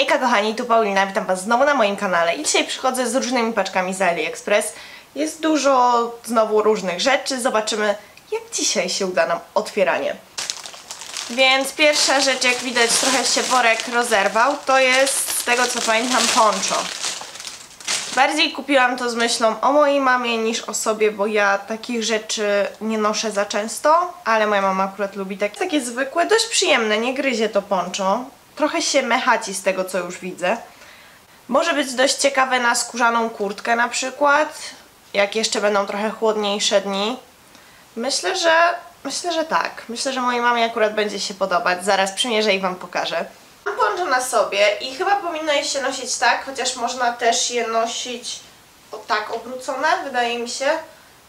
Hejka kochani, tu Paulina, witam was znowu na moim kanale i dzisiaj przychodzę z różnymi paczkami z AliExpress. Jest dużo znowu różnych rzeczy, zobaczymy jak dzisiaj się uda nam otwieranie. Więc pierwsza rzecz, jak widać trochę się worek rozerwał, to jest z tego co pamiętam poncho. Bardziej kupiłam to z myślą o mojej mamie niż o sobie, bo ja takich rzeczy nie noszę za często, ale moja mama akurat lubi tak, takie zwykłe, dość przyjemne, nie gryzie to poncho. Trochę się mechaci z tego co już widzę. Może być dość ciekawe na skórzaną kurtkę na przykład, jak jeszcze będą trochę chłodniejsze dni. Myślę, że myślę, że tak. Myślę, że mojej mamie akurat będzie się podobać. Zaraz przymierzę i wam pokażę. Mam poncho na sobie i chyba powinno je się nosić tak, chociaż można też je nosić o tak obrócone, wydaje mi się,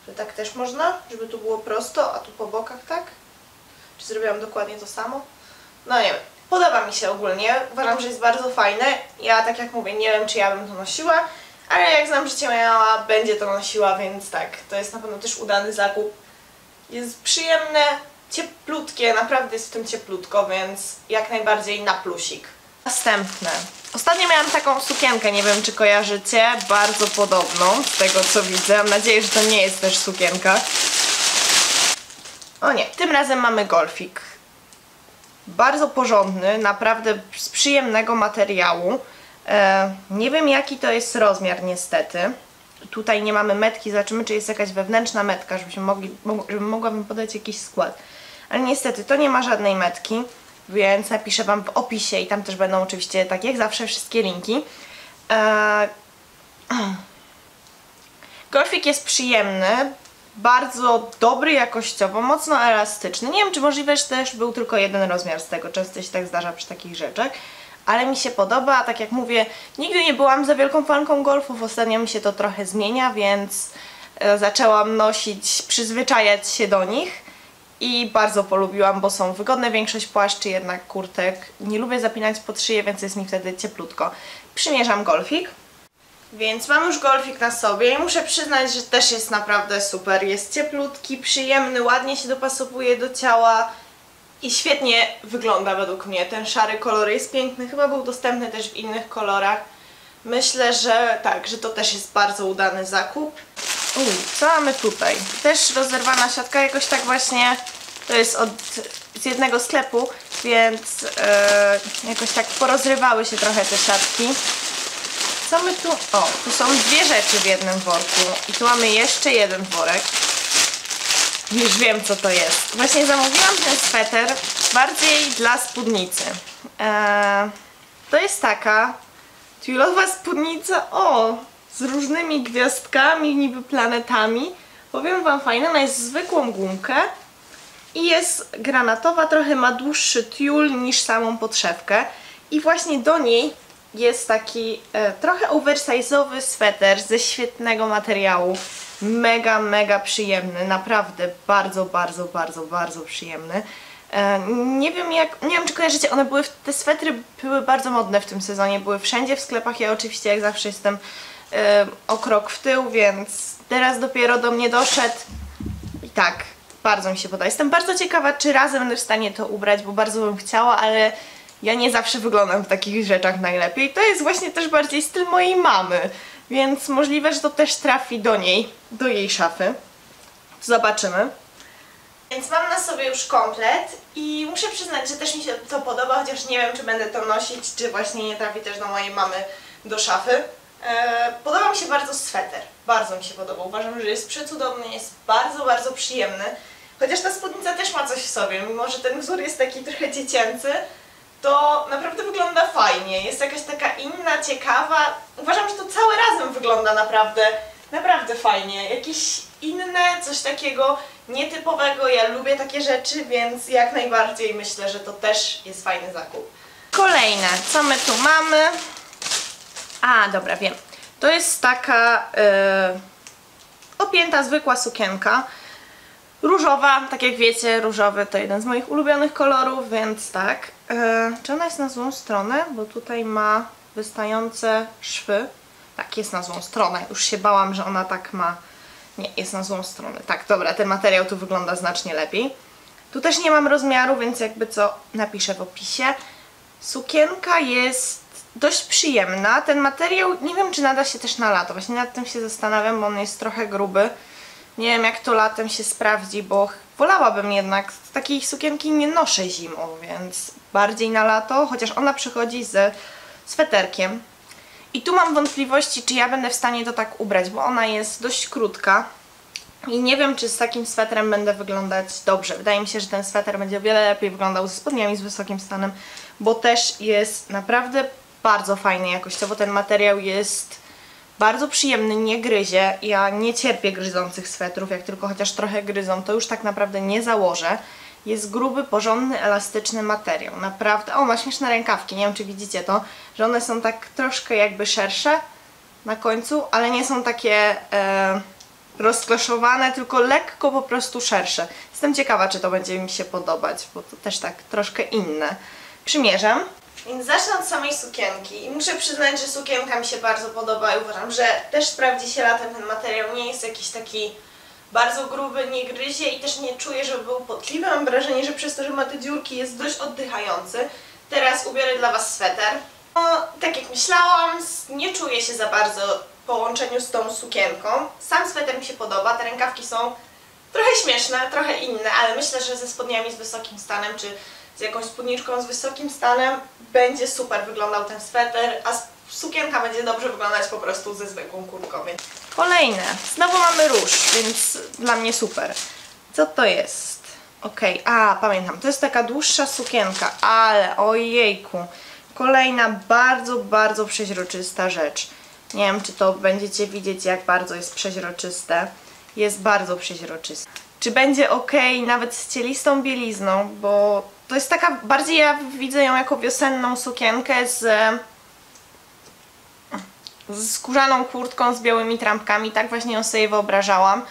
że tak też można, żeby tu było prosto, a tu po bokach tak. Czy zrobiłam dokładnie to samo? No nie wiem. Podoba mi się ogólnie, uważam, że jest bardzo fajne. Ja tak jak mówię, nie wiem czy ja bym to nosiła, ale jak znam życie mama, będzie to nosiła, więc tak, to jest na pewno też udany zakup. Jest przyjemne, cieplutkie, naprawdę jest w tym cieplutko, więc jak najbardziej na plusik. Następne. Ostatnio miałam taką sukienkę, nie wiem czy kojarzycie, bardzo podobną z tego co widzę. Mam nadzieję, że to nie jest też sukienka. O nie, tym razem mamy golfik. Bardzo porządny, naprawdę z przyjemnego materiału. E, nie wiem jaki to jest rozmiar niestety. Tutaj nie mamy metki, zobaczymy czy jest jakaś wewnętrzna metka, żebyśmy mogli, mo- żebym mogła Wam podać jakiś skład. Ale niestety to nie ma żadnej metki, więc napiszę Wam w opisie i tam też będą oczywiście, tak jak zawsze, wszystkie linki. E, Golfik jest przyjemny, bardzo dobry jakościowo, mocno elastyczny. Nie wiem, czy możliwe, że też był tylko jeden rozmiar z tego, często się tak zdarza przy takich rzeczach, ale mi się podoba, tak jak mówię, nigdy nie byłam za wielką fanką golfów, ostatnio mi się to trochę zmienia, więc e, zaczęłam nosić, przyzwyczajać się do nich i bardzo polubiłam, bo są wygodne, większość płaszczy, jednak kurtek. Nie lubię zapinać pod szyję, więc jest mi wtedy cieplutko. Przymierzam golfik. Więc mam już golfik na sobie i muszę przyznać, że też jest naprawdę super. Jest cieplutki, przyjemny, ładnie się dopasowuje do ciała i świetnie wygląda według mnie. Ten szary kolor jest piękny, chyba był dostępny też w innych kolorach. Myślę, że tak, że to też jest bardzo udany zakup. Uj, co mamy tutaj? Też rozerwana siatka, jakoś tak właśnie, to jest od, z jednego sklepu, więc e, jakoś tak porozrywały się trochę te siatki. Co my tu? O, tu są dwie rzeczy w jednym worku i tu mamy jeszcze jeden worek. Już wiem co to jest. Właśnie zamówiłam ten sweter bardziej dla spódnicy. Eee, to jest taka tuilowa spódnica, o, z różnymi gwiazdkami, niby planetami. Powiem wam fajnie, ona jest zwykłą gumkę i jest granatowa, trochę ma dłuższy tiul niż samą podszewkę i właśnie do niej jest taki e, trochę oversize'owy sweter ze świetnego materiału. Mega, mega przyjemny, naprawdę bardzo, bardzo, bardzo, bardzo przyjemny. E, nie wiem jak, nie wiem czy kojarzycie, one były, te swetry były bardzo modne w tym sezonie, były wszędzie w sklepach, ja oczywiście jak zawsze jestem e, o krok w tył, więc teraz dopiero do mnie doszedł i tak, bardzo mi się podoba. Jestem bardzo ciekawa, czy razem będę w stanie to ubrać, bo bardzo bym chciała, ale ja nie zawsze wyglądam w takich rzeczach najlepiej. To jest właśnie też bardziej styl mojej mamy, więc możliwe, że to też trafi do niej, do jej szafy. Zobaczymy. Więc mam na sobie już komplet i muszę przyznać, że też mi się to podoba, chociaż nie wiem, czy będę to nosić, czy właśnie nie trafi też do mojej mamy do szafy. Eee, podoba mi się bardzo sweter. Bardzo mi się podoba. Uważam, że jest przecudowny, jest bardzo, bardzo przyjemny. Chociaż ta spódnica też ma coś w sobie, mimo że ten wzór jest taki trochę dziecięcy, to naprawdę wygląda fajnie. Jest jakaś taka inna, ciekawa. Uważam, że to całe razem wygląda naprawdę, naprawdę fajnie. Jakieś inne, coś takiego nietypowego. Ja lubię takie rzeczy, więc jak najbardziej myślę, że to też jest fajny zakup. Kolejne, co my tu mamy? A, dobra, wiem. To jest taka yy, opięta zwykła sukienka. Różowa, tak jak wiecie, różowy to jeden z moich ulubionych kolorów, więc tak. E, czy ona jest na złą stronę? Bo tutaj ma wystające szwy. Tak, jest na złą stronę. Już się bałam, że ona tak ma. Nie, jest na złą stronę. Tak, dobra, ten materiał tu wygląda znacznie lepiej. Tu też nie mam rozmiaru, więc jakby co napiszę w opisie. Sukienka jest dość przyjemna. Ten materiał, nie wiem czy nada się też na lato, właśnie nad tym się zastanawiam, bo on jest trochę gruby. Nie wiem jak to latem się sprawdzi, bo wolałabym jednak, takiej sukienki nie noszę zimą, więc bardziej na lato, chociaż ona przychodzi z sweterkiem. I tu mam wątpliwości, czy ja będę w stanie to tak ubrać, bo ona jest dość krótka. I nie wiem, czy z takim swetrem będę wyglądać dobrze. Wydaje mi się, że ten sweter będzie o wiele lepiej wyglądał ze spodniami z wysokim stanem, bo też jest naprawdę bardzo fajny jakościowo. Ten materiał jest bardzo przyjemny, nie gryzie. Ja nie cierpię gryzących swetrów, jak tylko chociaż trochę gryzą, to już tak naprawdę nie założę. Jest gruby, porządny, elastyczny materiał. Naprawdę. O, ma śmieszne rękawki. Nie wiem, czy widzicie to, że one są tak troszkę jakby szersze na końcu, ale nie są takie e, tylko lekko po prostu szersze. Jestem ciekawa, czy to będzie mi się podobać, bo to też tak troszkę inne. Przymierzam. Więc zacznę od samej sukienki i muszę przyznać, że sukienka mi się bardzo podoba i uważam, że też sprawdzi się latem ten materiał. Nie jest jakiś taki bardzo gruby, nie gryzie i też nie czuję, żeby był potliwy. Mam wrażenie, że przez to, że ma te dziurki jest dość oddychający. Teraz ubiorę dla Was sweter. No, tak jak myślałam, nie czuję się za bardzo w połączeniu z tą sukienką. Sam sweter mi się podoba, te rękawki są trochę śmieszne, trochę inne, ale myślę, że ze spodniami z wysokim stanem, czy z jakąś spódniczką z wysokim stanem będzie super wyglądał ten sweter, a sukienka będzie dobrze wyglądać po prostu ze zwykłą kurtką. Więc... Kolejne. Znowu mamy róż, więc dla mnie super. Co to jest? Okej, a pamiętam, to jest taka dłuższa sukienka, ale ojejku. Kolejna bardzo, bardzo przeźroczysta rzecz. Nie wiem, czy to będziecie widzieć, jak bardzo jest przeźroczyste. Jest bardzo przeźroczyste. Czy będzie ok nawet z cielistą bielizną, bo to jest taka, bardziej ja widzę ją jako wiosenną sukienkę z z skórzaną kurtką z białymi trampkami, tak właśnie ją sobie wyobrażałam.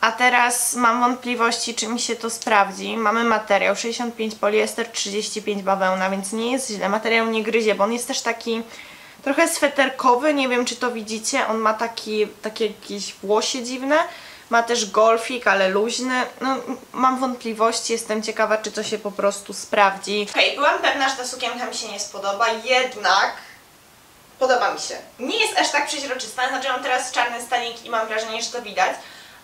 A teraz mam wątpliwości, czy mi się to sprawdzi. Mamy materiał 65 poliester, 35 bawełna, więc nie jest źle. Materiał nie gryzie, bo on jest też taki trochę sweterkowy, nie wiem czy to widzicie. On ma taki, takie jakieś włosie dziwne. Ma też golfik, ale luźny. No, mam wątpliwości, jestem ciekawa, czy to się po prostu sprawdzi. Okej, byłam pewna, że ta sukienka mi się nie spodoba, jednak Podoba mi się. Nie jest aż tak przeźroczysta, znaczy mam teraz czarny stanik i mam wrażenie, że to widać,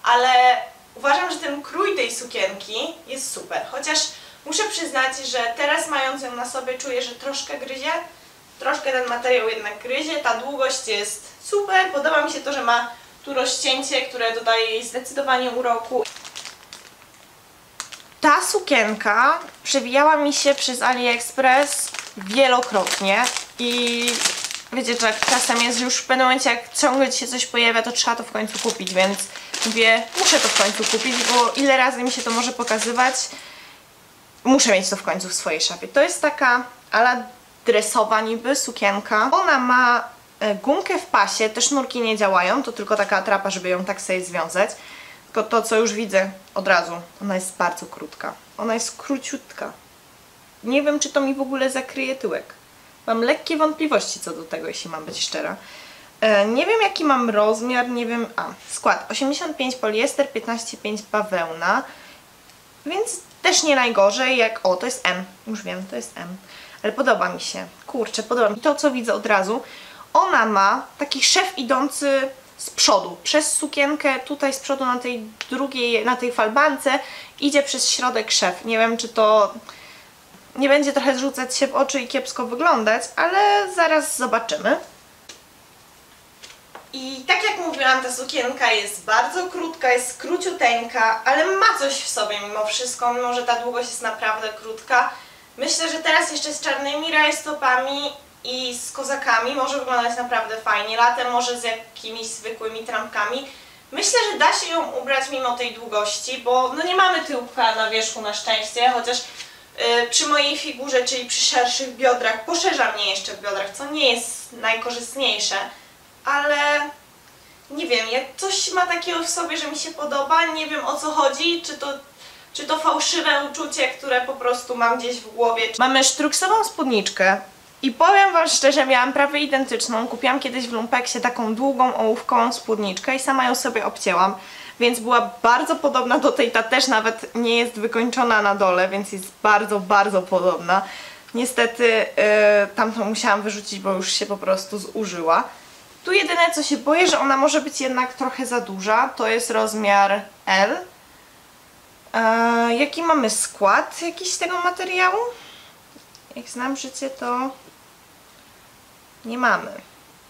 ale uważam, że ten krój tej sukienki jest super. Chociaż muszę przyznać, że teraz mając ją na sobie czuję, że troszkę gryzie, troszkę ten materiał jednak gryzie, ta długość jest super, podoba mi się to, że ma tu rozcięcie, które dodaje jej zdecydowanie uroku. Ta sukienka przewijała mi się przez AliExpress wielokrotnie i wiecie, że czasem jest już w pewnym momencie, jak ciągle ci się coś pojawia, to trzeba to w końcu kupić, więc mówię, muszę to w końcu kupić, bo ile razy mi się to może pokazywać, muszę mieć to w końcu w swojej szafie. To jest taka ala dresowa niby sukienka. Ona ma gumkę w pasie, te sznurki nie działają, to tylko taka atrapa, żeby ją tak sobie związać. Tylko to, co już widzę od razu, ona jest bardzo krótka. Ona jest króciutka. Nie wiem, czy to mi w ogóle zakryje tyłek. Mam lekkie wątpliwości co do tego, jeśli mam być szczera. E, nie wiem, jaki mam rozmiar, nie wiem... A, skład 85 poliester, 15,5 bawełna. Więc też nie najgorzej, jak... O, to jest M. Już wiem, to jest M. Ale podoba mi się. Kurczę, podoba mi. To, co widzę od razu. Ona ma taki szef idący z przodu. Przez sukienkę tutaj z przodu na tej drugiej, na tej falbance idzie przez środek szef. Nie wiem, czy to nie będzie trochę rzucać się w oczy i kiepsko wyglądać, ale zaraz zobaczymy. I tak jak mówiłam, ta sukienka jest bardzo krótka, jest króciuteńka, ale ma coś w sobie mimo wszystko, mimo że ta długość jest naprawdę krótka. Myślę, że teraz jeszcze z czarnymi rajstopami i z kozakami może wyglądać naprawdę fajnie. Latem może z jakimiś zwykłymi trampkami. Myślę, że da się ją ubrać mimo tej długości, bo no nie mamy tyłka na wierzchu na szczęście, chociaż y, przy mojej figurze, czyli przy szerszych biodrach, poszerza mnie jeszcze w biodrach, co nie jest najkorzystniejsze, ale nie wiem, jak coś ma takiego w sobie, że mi się podoba, nie wiem o co chodzi, czy to, czy to fałszywe uczucie, które po prostu mam gdzieś w głowie. Mamy sztruksową spódniczkę i powiem Wam szczerze, miałam prawie identyczną, kupiłam kiedyś w Lumpeksie taką długą ołówkową spódniczkę i sama ją sobie obcięłam, więc była bardzo podobna do tej, ta też nawet nie jest wykończona na dole, więc jest bardzo, bardzo podobna. Niestety yy, tamtą musiałam wyrzucić, bo już się po prostu zużyła. Tu jedyne co się boję, że ona może być jednak trochę za duża, to jest rozmiar L. Eee, jaki mamy skład jakiś tego materiału? Jak znam życie, to nie mamy.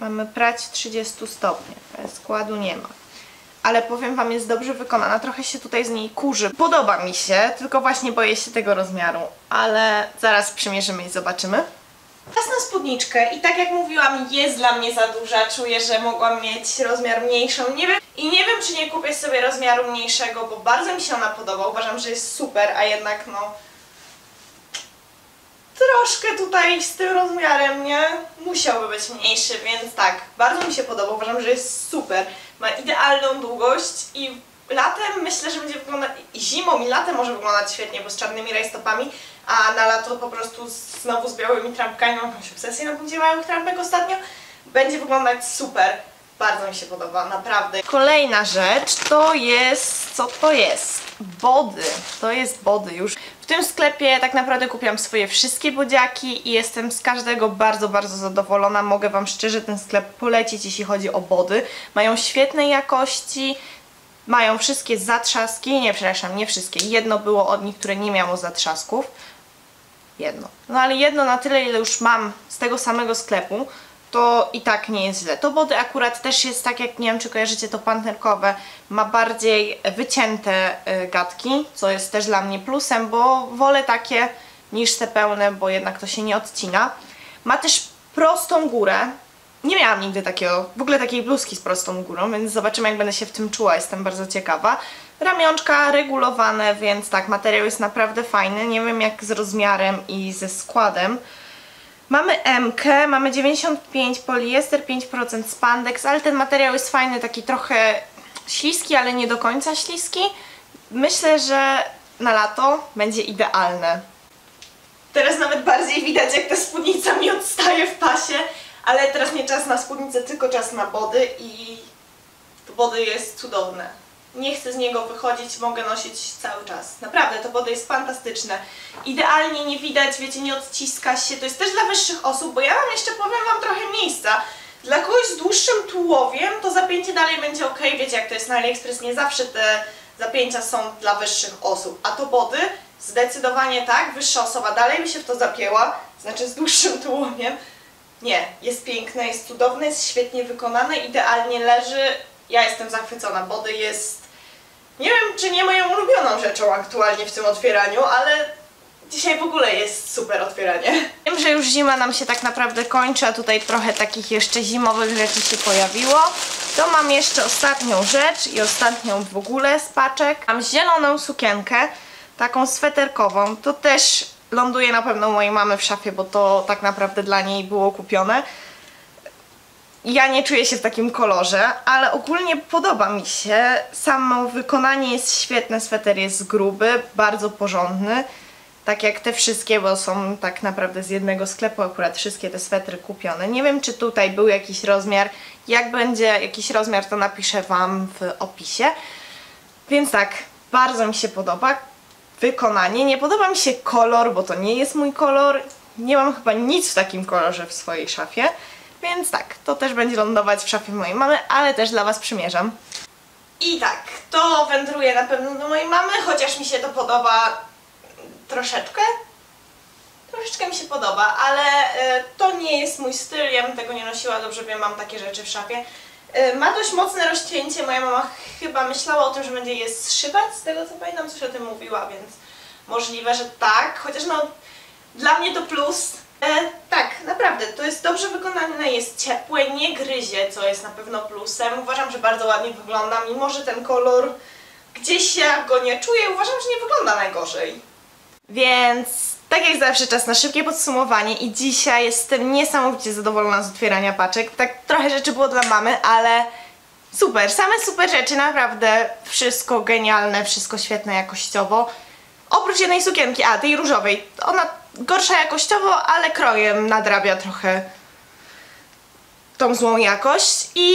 Mamy prać 30 stopni, składu nie ma. Ale powiem Wam, jest dobrze wykonana, trochę się tutaj z niej kurzy. Podoba mi się, tylko właśnie boję się tego rozmiaru, ale zaraz przymierzymy i zobaczymy. Czas na spódniczkę i tak jak mówiłam, jest dla mnie za duża. Czuję, że mogłam mieć rozmiar mniejszą. Nie wiem, I nie wiem, czy nie kupię sobie rozmiaru mniejszego, bo bardzo mi się ona podoba. Uważam, że jest super, a jednak no... Troszkę tutaj z tym rozmiarem, nie? Musiałby być mniejszy, więc tak, bardzo mi się podoba. Uważam, że jest super. Ma idealną długość i latem myślę, że będzie wyglądać, zimą i latem może wyglądać świetnie, bo z czarnymi rajstopami, a na lato po prostu znowu z białymi trampkami, mam jakąś obsesję na punkcie małych trampek ostatnio, będzie wyglądać super. Bardzo mi się podoba, naprawdę. Kolejna rzecz to jest, co to jest? Body. To jest body już. W tym sklepie tak naprawdę kupiłam swoje wszystkie bodziaki i jestem z każdego bardzo, bardzo zadowolona. Mogę Wam szczerze ten sklep polecić, jeśli chodzi o body. Mają świetnej jakości, mają wszystkie zatrzaski, nie przepraszam, nie wszystkie. Jedno było od nich, które nie miało zatrzasków. Jedno. No ale jedno na tyle, ile już mam z tego samego sklepu, to i tak nie jest źle. To body akurat też jest tak, jak nie wiem czy kojarzycie to panterkowe, ma bardziej wycięte y, gadki, co jest też dla mnie plusem, bo wolę takie niż te pełne, bo jednak to się nie odcina. Ma też prostą górę, nie miałam nigdy takiego, w ogóle takiej bluzki z prostą górą, więc zobaczymy jak będę się w tym czuła, jestem bardzo ciekawa. Ramionczka regulowane, więc tak, materiał jest naprawdę fajny, nie wiem jak z rozmiarem i ze składem. Mamy MK, mamy 95 poliester, 5% spandex, ale ten materiał jest fajny, taki trochę śliski, ale nie do końca śliski. Myślę, że na lato będzie idealne. Teraz nawet bardziej widać, jak ta spódnica mi odstaje w pasie, ale teraz nie czas na spódnicę, tylko czas na body i to body jest cudowne nie chcę z niego wychodzić, mogę nosić cały czas. Naprawdę, to body jest fantastyczne. Idealnie nie widać, wiecie, nie odciska się. To jest też dla wyższych osób, bo ja mam jeszcze, powiem Wam, trochę miejsca. Dla kogoś z dłuższym tułowiem to zapięcie dalej będzie ok. Wiecie, jak to jest na AliExpress, nie zawsze te zapięcia są dla wyższych osób. A to body zdecydowanie tak, wyższa osoba dalej by się w to zapięła, znaczy z dłuższym tułowiem. Nie, jest piękne, jest cudowne, jest świetnie wykonane, idealnie leży. Ja jestem zachwycona. Body jest nie wiem, czy nie moją ulubioną rzeczą aktualnie w tym otwieraniu, ale dzisiaj w ogóle jest super otwieranie. Wiem, że już zima nam się tak naprawdę kończy, a tutaj trochę takich jeszcze zimowych rzeczy się pojawiło. To mam jeszcze ostatnią rzecz i ostatnią w ogóle z paczek. Mam zieloną sukienkę, taką sweterkową. To też ląduje na pewno mojej mamy w szafie, bo to tak naprawdę dla niej było kupione ja nie czuję się w takim kolorze, ale ogólnie podoba mi się. Samo wykonanie jest świetne, sweter jest gruby, bardzo porządny. Tak jak te wszystkie, bo są tak naprawdę z jednego sklepu akurat wszystkie te swetry kupione. Nie wiem, czy tutaj był jakiś rozmiar. Jak będzie jakiś rozmiar, to napiszę Wam w opisie. Więc tak, bardzo mi się podoba wykonanie. Nie podoba mi się kolor, bo to nie jest mój kolor. Nie mam chyba nic w takim kolorze w swojej szafie. Więc tak, to też będzie lądować w szafie mojej mamy, ale też dla Was przymierzam. I tak, to wędruje na pewno do mojej mamy, chociaż mi się to podoba troszeczkę. Troszeczkę mi się podoba, ale y, to nie jest mój styl, ja bym tego nie nosiła, dobrze wiem, mam takie rzeczy w szafie. Y, ma dość mocne rozcięcie, moja mama chyba myślała o tym, że będzie je zszywać, z tego co pamiętam, coś o tym mówiła, więc możliwe, że tak, chociaż no dla mnie to plus, E, tak, naprawdę, to jest dobrze wykonane, jest ciepłe, nie gryzie, co jest na pewno plusem. Uważam, że bardzo ładnie wygląda, mimo że ten kolor gdzieś ja go nie czuję, uważam, że nie wygląda najgorzej. Więc tak jak zawsze czas na szybkie podsumowanie i dzisiaj jestem niesamowicie zadowolona z otwierania paczek. Tak trochę rzeczy było dla mamy, ale super, same super rzeczy, naprawdę wszystko genialne, wszystko świetne jakościowo. Oprócz jednej sukienki, a tej różowej, ona gorsza jakościowo, ale krojem nadrabia trochę tą złą jakość i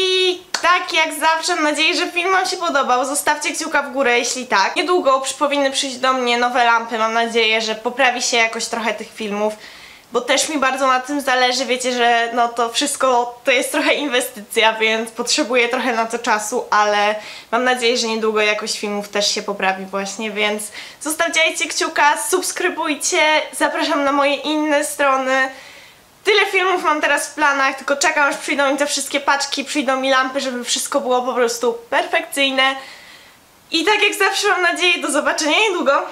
tak jak zawsze mam nadzieję, że film Wam się podobał. Zostawcie kciuka w górę, jeśli tak. Niedługo powinny przyjść do mnie nowe lampy. Mam nadzieję, że poprawi się jakoś trochę tych filmów. Bo też mi bardzo na tym zależy, wiecie, że no to wszystko to jest trochę inwestycja, więc potrzebuję trochę na to czasu, ale mam nadzieję, że niedługo jakość filmów też się poprawi właśnie, więc zostawcie kciuka, subskrybujcie, zapraszam na moje inne strony. Tyle filmów mam teraz w planach, tylko czekam aż przyjdą mi te wszystkie paczki, przyjdą mi lampy, żeby wszystko było po prostu perfekcyjne. I tak jak zawsze mam nadzieję, do zobaczenia niedługo.